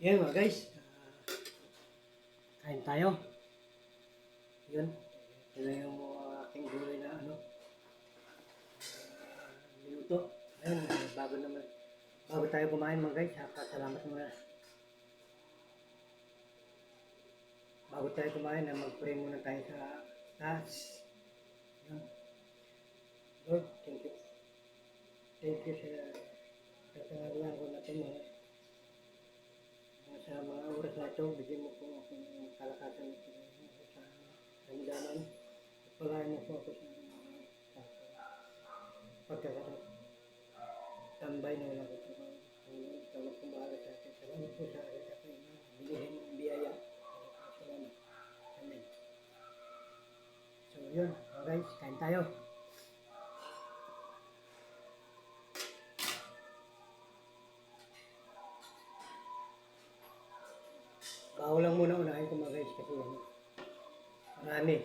Yan mga guys. Kain tayo. Yun. Ito yung mga aking gulay na ano. minuto. Ayun, ah, bago naman. Bago tayo kumain mga guys, salamat muna. Bago tayo kumain, na mag-pray muna tayo sa taas. Yun. Lord, thank you. Thank you sa katangalan ko mga sa mga ito, bigyan mo po ako ng kalakasan sa. At palayan mo po ako sa mga sa pagkakaroon. Tambay na wala ko sa Panginoon. Salamat po bahala sa atin. Salamat po sa akin at mga bilihin ng biyaya. Salamat. Amen. So yun, guys, kain tayo. అన్నీ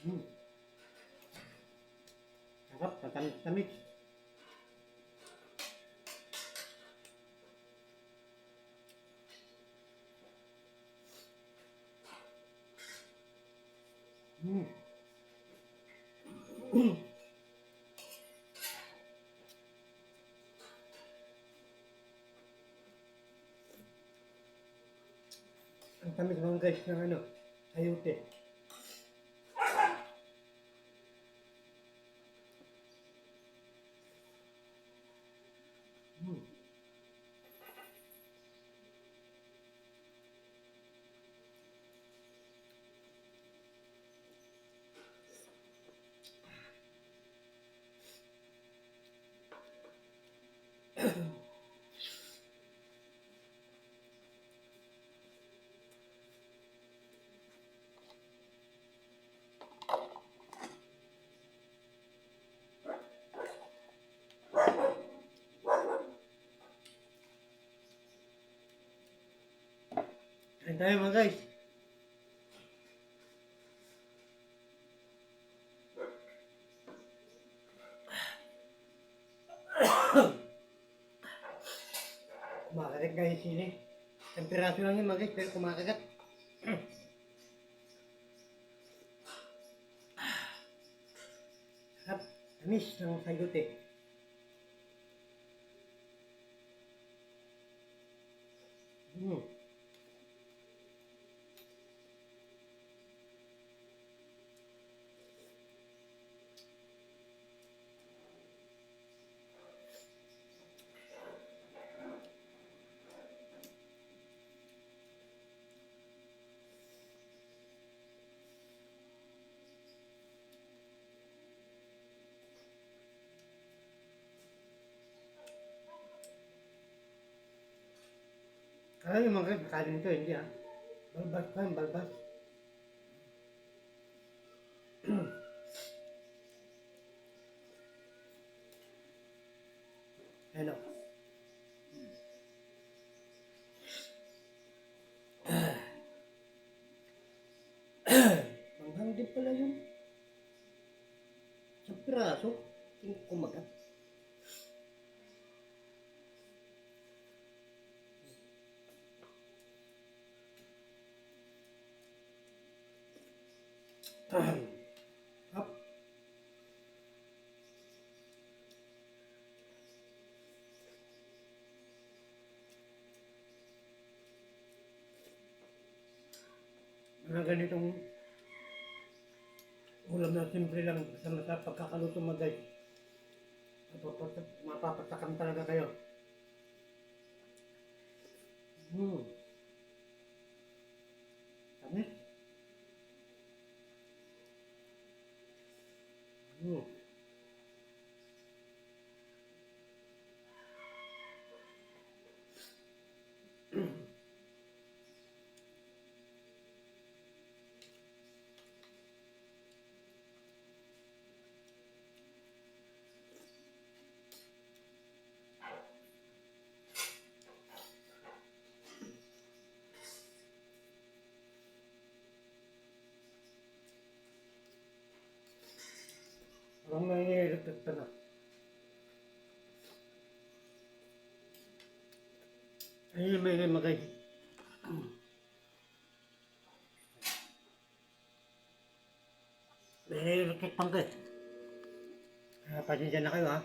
Hmm. Sarap, matamis-tamis. Hmm. Ang tamis mga guys ng ano, ayute. Hmm. Kain tayo mga guys. Kumakagat guys sili. Temperaso lang yun mga guys, pero kumakagat. Sarap. Tamis ng sayote. Hmm. Kaya yung mga kakain nito, hindi ha. Balbas pa yung balbas. ano? Manghang din pala yun. Sa piraso, kumagat. Up. Mga ganitong ulam na simple lang sa sa pagkakaluto mo guys. Mapapatak- Mapapatakan talaga kayo. Hmm. Tamis. Hmm. Parang may electric pa na. Ayun, may magay. May electric pang kayo. Ah, pasensya na kayo ha.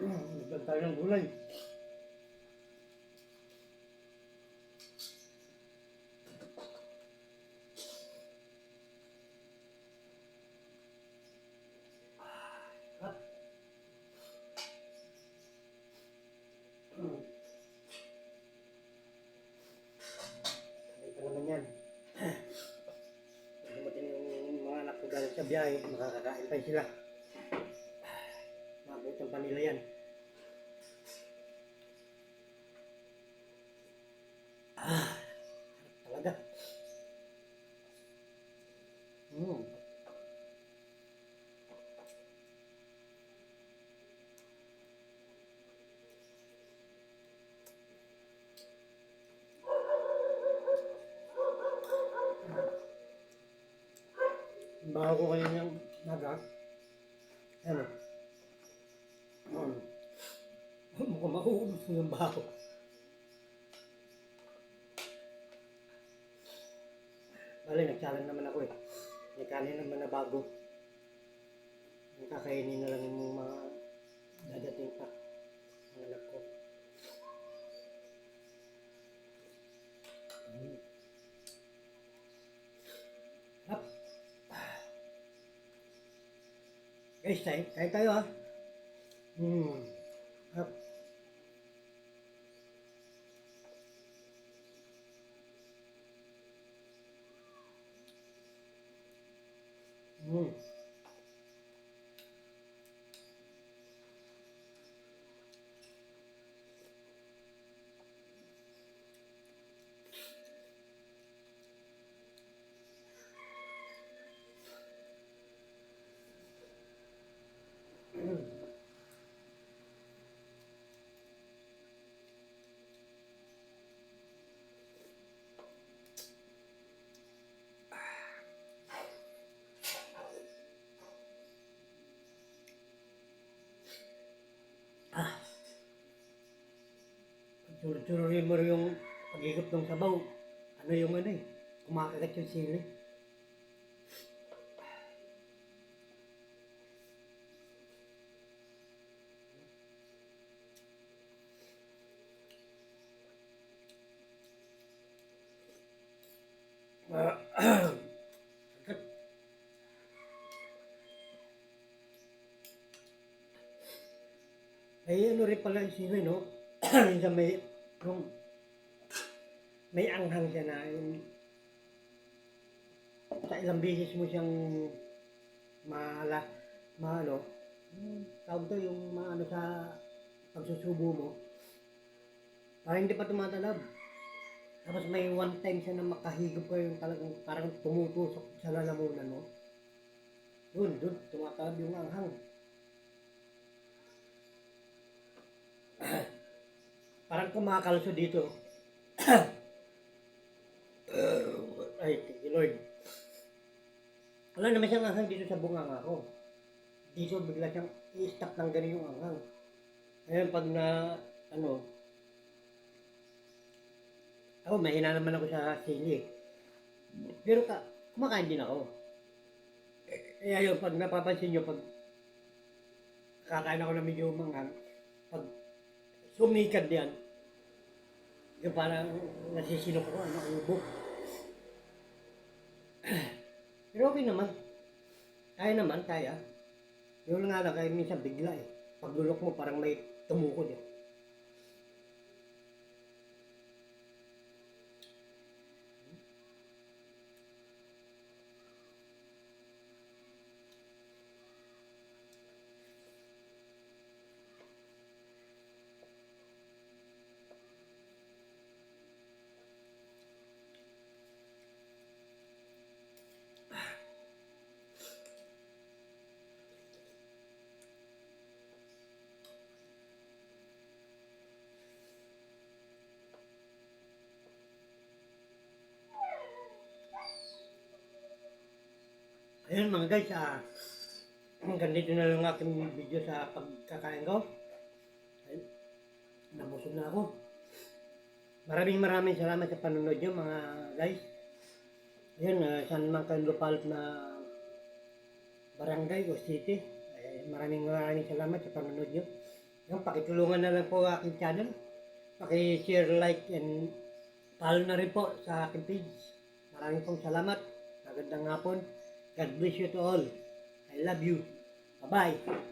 Nagdag tayo ng gulay. Sa biyahe, makakakain pa sila. Pa nila yan. Ah, talaga. Hmm. Bago ko kayo niyang naga. Ano? Hmm. Ko yung baho. Bale, nagsalang naman ako eh. May kanin naman na bago. Ang kakainin na lang yung mga dadating pa. Ang anak ko. Hap. Guys, kain, tayo ha. Hmm. Hap. Hmm. Ah. Churo-churuhin mo rin yung pag-ikot ng sabaw. Ano yung ano eh. Kumakagat yung sili. Ay, ano rin pala yung sili, no? Minsan may, yung, may anghang siya na yung sa ilang beses mo siyang maala, maano, tawag to yung maano sa pagsusubo mo, parang hindi pa tumatalab. Tapos may one time siya na makahigop ko yung talagang parang tumutusok sa lalamunan mo. Doon, doon, tumatalab yung anghang. parang kumakalso dito. Ay, thank you Lord. Wala naman siyang anghang dito sa bunganga ko. Dito bigla siyang i-stop ng ganun yung anghang. Ngayon pag na, ano, ako mahina naman ako sa sili. Pero ka, kumakain din ako. Eh, ayun, pag napapansin nyo, pag kakain ako na medyo manghang, pag sumikad yan, yung parang nasisinok ko, ano, ubo. Pero okay naman. Kaya naman, kaya. Yung nga lang, kaya minsan bigla eh. Pag lulok mo, parang may tumukod eh. Ayun mga guys, ah, hanggang dito na lang aking video sa pagkakain ko. Ayun, nabusog na ako. Maraming maraming salamat sa panonood nyo mga guys. Ayun, uh, saan man kayo lupalot na barangay o city. Ay, maraming maraming salamat sa panonood nyo. Yung pakitulungan na lang po aking channel. Paki-share, like, and follow na rin po sa aking page. Maraming pong salamat. Magandang hapon. God bless you to all. I love you. Bye-bye.